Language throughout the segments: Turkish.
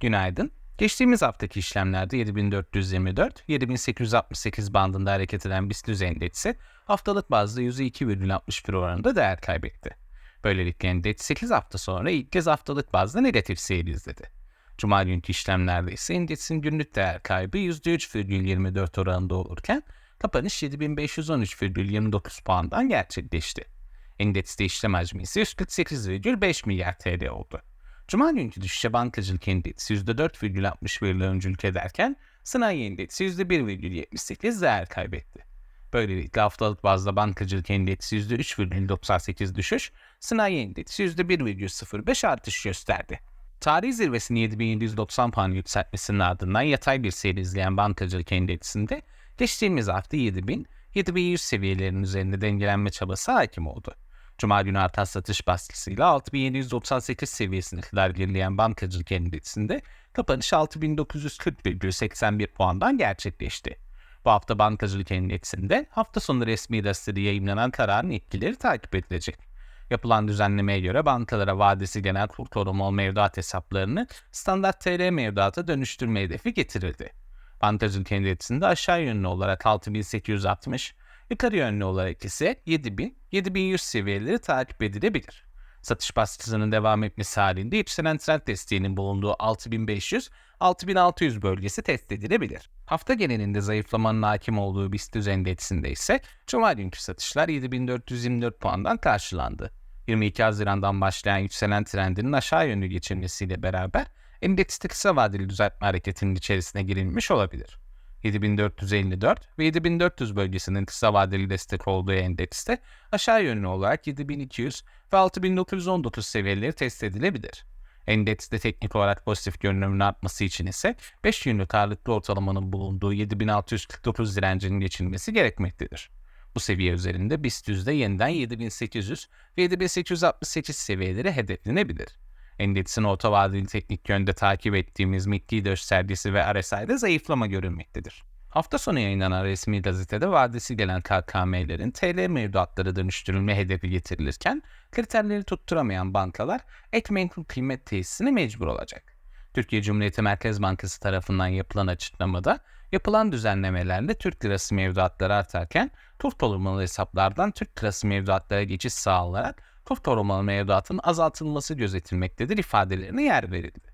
Günaydın. Geçtiğimiz haftaki işlemlerde 7424, 7868 bandında hareket eden BIST düzey endeksi haftalık bazda %2,61 oranında değer kaybetti. Böylelikle endeks 8 hafta sonra ilk kez haftalık bazda negatif seyir izledi. Cuma günkü işlemlerde ise endeksin günlük değer kaybı %3,24 oranında olurken kapanış 7513,29 puandan gerçekleşti. Endekste işlem hacmi ise 148,5 milyar TL oldu. Cuma günkü düşüşe bankacılık endeksi %4,61 ile öncülük ederken sanayi endeksi %1,78 değer kaybetti. Böylelikle haftalık bazda bankacılık endeksi %3,98 düşüş, sanayi endeksi %1,05 artış gösterdi. Tarih zirvesini 7790 puan yükseltmesinin ardından yatay bir seyir izleyen bankacılık endeksinde geçtiğimiz hafta 7000, 7100 seviyelerinin üzerinde dengelenme çabası hakim oldu. Cuma günü artan satış baskısıyla 6798 seviyesine kadar gerileyen bankacılık endeksinde kapanış 6940,81 puandan gerçekleşti. Bu hafta bankacılık endeksinde hafta sonu resmi gazetede yayınlanan kararın etkileri takip edilecek. Yapılan düzenlemeye göre bankalara vadesi genel kur korumalı mevduat hesaplarını standart TL mevduata dönüştürme hedefi getirildi. Bankacılık endeksinde aşağı yönlü olarak 6860, yukarı yönlü olarak ise 7000, 7100 seviyeleri takip edilebilir. Satış baskısının devam etmesi halinde yükselen trend desteğinin bulunduğu 6500-6600 bölgesi test edilebilir. Hafta genelinde zayıflamanın hakim olduğu BIST endeksinde ise Cuma günkü satışlar 7424 puandan karşılandı. 22 Haziran'dan başlayan yükselen trendinin aşağı yönlü geçilmesiyle beraber endekste kısa vadeli düzeltme hareketinin içerisine girilmiş olabilir. 7454 ve 7400 bölgesinin kısa vadeli destek olduğu endekste aşağı yönlü olarak 7200 ve 6919 seviyeleri test edilebilir. Endekste teknik olarak pozitif görünümün artması için ise 5 günlük ağırlıklı ortalamanın bulunduğu 7649 direncinin geçilmesi gerekmektedir. Bu seviye üzerinde BIST yüzde yeniden 7800 ve 7868 seviyeleri hedeflenebilir. Endeksin orta vadeli teknik yönde takip ettiğimiz MACD göstergesi ve RSI'de zayıflama görülmektedir. Hafta sonu yayınlanan resmi gazetede vadesi gelen KKM'lerin TL mevduatları dönüştürülme hedefi getirilirken kriterleri tutturamayan bankalar ek menkul kıymet tesisine mecbur olacak. Türkiye Cumhuriyeti Merkez Bankası tarafından yapılan açıklamada yapılan düzenlemelerle Türk lirası mevduatları artarken tur korumalı hesaplardan Türk lirası mevduatlara geçiş sağlanarak kur korumalı mevduatın azaltılması gözetilmektedir ifadelerine yer verildi.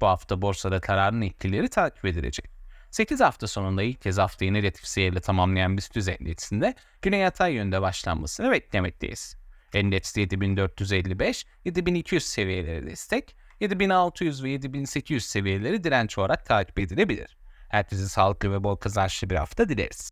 Bu hafta borsada kararın etkileri takip edilecek. 8 hafta sonunda ilk kez haftayı negatif seyirle tamamlayan BIST endeksinde güne yatay yönde başlanmasını beklemekteyiz. Endeks 7455, 7200 seviyeleri destek, 7600 ve 7800 seviyeleri direnç olarak takip edilebilir. Herkese sağlıklı ve bol kazançlı bir hafta dileriz.